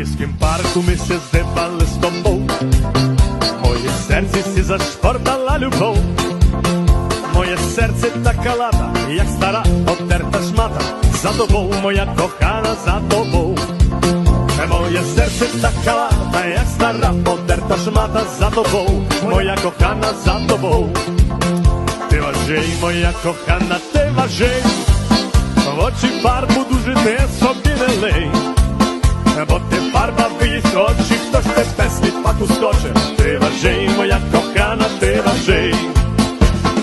паризькім парку ми се здибали з тобою. Моє серце сі зашпортала любов. Моє серце така лата, як стара обтерта шмата. За тобою, моя кохана, за тобою. Моє серце така лата, як стара обтерта шмата. За тобою, моя кохана, за тобою. Ти важей, моя кохана, ти важей. В очі фарбу дуже не собі не лей. Бо ти фарба виїсть очі, хтось тебе світ пак ускоче. Ти важей, моя кохана, ти важей.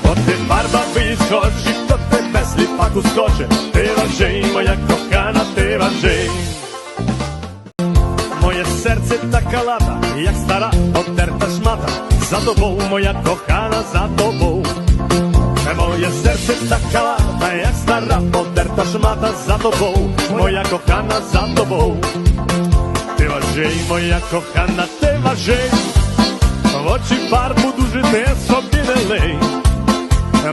Бо ти фарба виїсть очі, хто тебе світ пак ускоче. Ти важей, моя кохана, ти важей. Моє серце така лата, як стара обтерта шмата. За тобою, моя кохана, за тобою. Е, Моє серце така лата, як стара обтерта шмата за тобою, моя кохана за важей, моя кохана, ти важей, в очі фарбу дуже не собі не лей.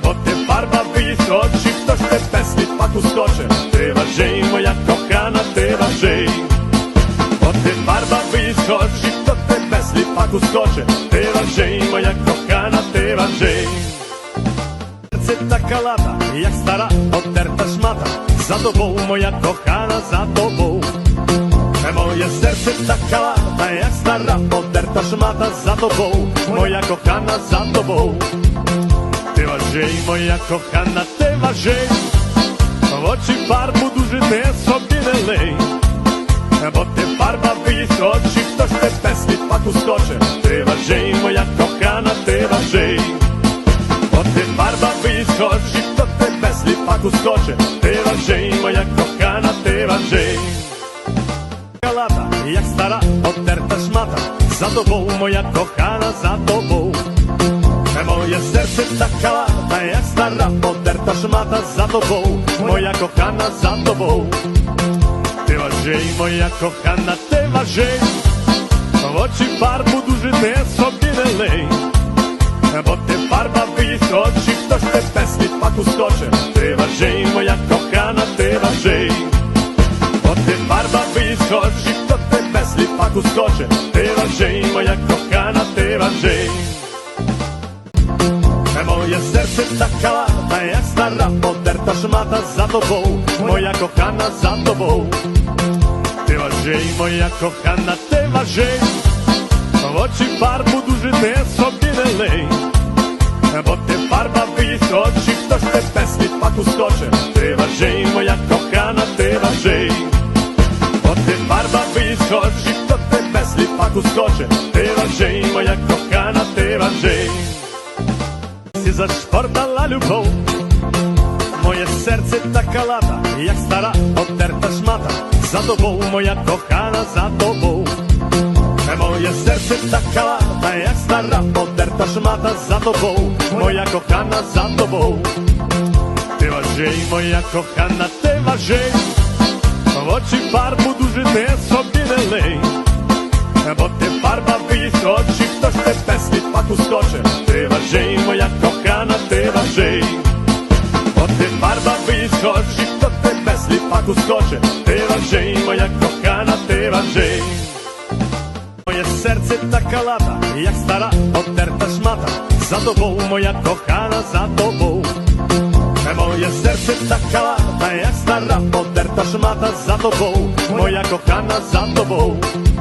Бо ти фарба виїсть очі, хтось тебе світ пак ускоче. Ти важей, моя кохана, ти важей. Бо ти фарба виїсть очі, хто тебе світ пак ускоче. Ти важей, моя кохана, ти важей. Це така лата, як стара обтерта шмата. За тобою, моя кохана, за тобою. Е, Моє серце така лата, як стара обтерта шмата. За тобою, моя кохана, за тобою. Ти важей, моя кохана, ти важей. В очі фарбу дуже не собі не лей. Е, Бо ти фарба виїсть очі, хтось тебе світ пак ускоче. Ти важей, моя кохана, ти важей. От ти фарба виїсть очі, хто тебе сліпак ускоче. Ти важей, моя кохана, ти важей. Калата, як стара обтерта шмата. За тобою, моя кохана, за тобою. Моє серце така лата, як стара обтерта шмата. За тобою, моя кохана, за тобою. Ти важей, моя кохана, ти важей. В очі фарбу дуже не собі не лей. Бо ти фарба виїсть очі, хтось тебе світ пак ускоче. Ти важей, моя кохана, ти важей. Бо ти фарба виїсть gustoće Te laže, moja kokana, te laže Moje serce stakala, da je jak stara poderta szmata za tobą Moja kochana za tobą Ty łażej, moja kochana, ty łażej W oczy farbu duży ty sobie nie lej. Bo ty farba wyje z oczy, ktoś te pesny pak uskoczy Ty łażej, moja kochana, ty łażej ускоче. Ти важей, моя кохана, ти важей. Сі зашпортала любов. Моє серце така лата, як стара обтерта шмата. За тобою, моя кохана, за тобою. Моє серце така лата, як стара подерта шмата за тобою, моя кохана за тобою. Ти важей, моя кохана, ти важей, в очі фарбу дуже не собі не лей. Бо ти фарба виїсть очі, хтось тебе світ пак ускоче. Ти важей, моя кохана, ти важей. Бо ти фарба виїсть очі, хто тебе світ пак ускоче. Ти важей, моя кохана, ти важей. Моє серце така лата, як стара обтерта шмата. За тобою, моя кохана, за тобою. Серце така лата, як стара обтерта шмата. За тобою, моя кохана, за тобою. Ти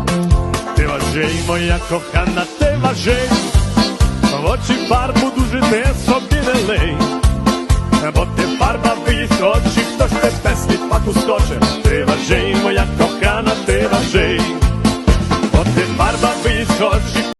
важей, моя кохана, ти важей. В очі фарбу дуже не собі не Бо ти фарба виїсть очі, хтось тебе слід пак ускоче. Ти важей, моя кохана, ти важей.